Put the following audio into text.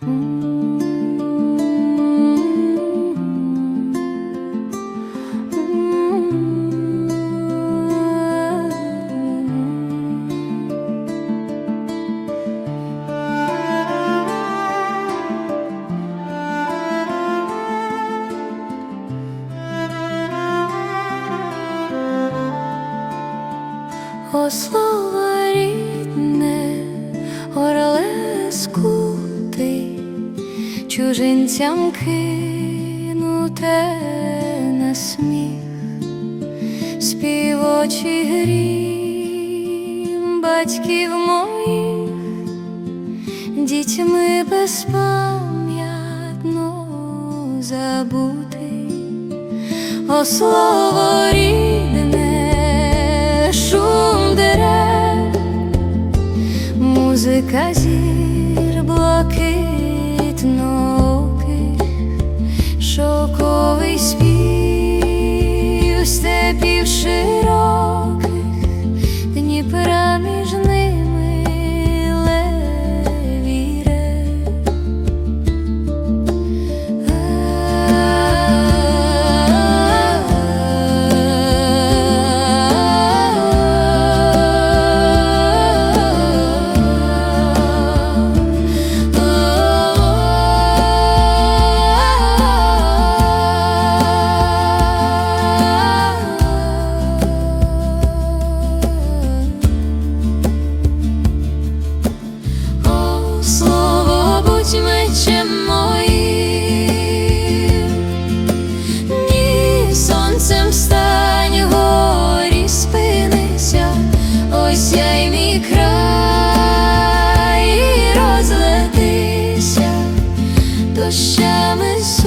О, слово рідне, орле скутий, чужинцям кинуте на сміх, співочий грім батьків моїх, дітьми безпам'ятно забутий, о слово рідне, шум дерев, музика зір блакитно-оких, край і розлетися, дощами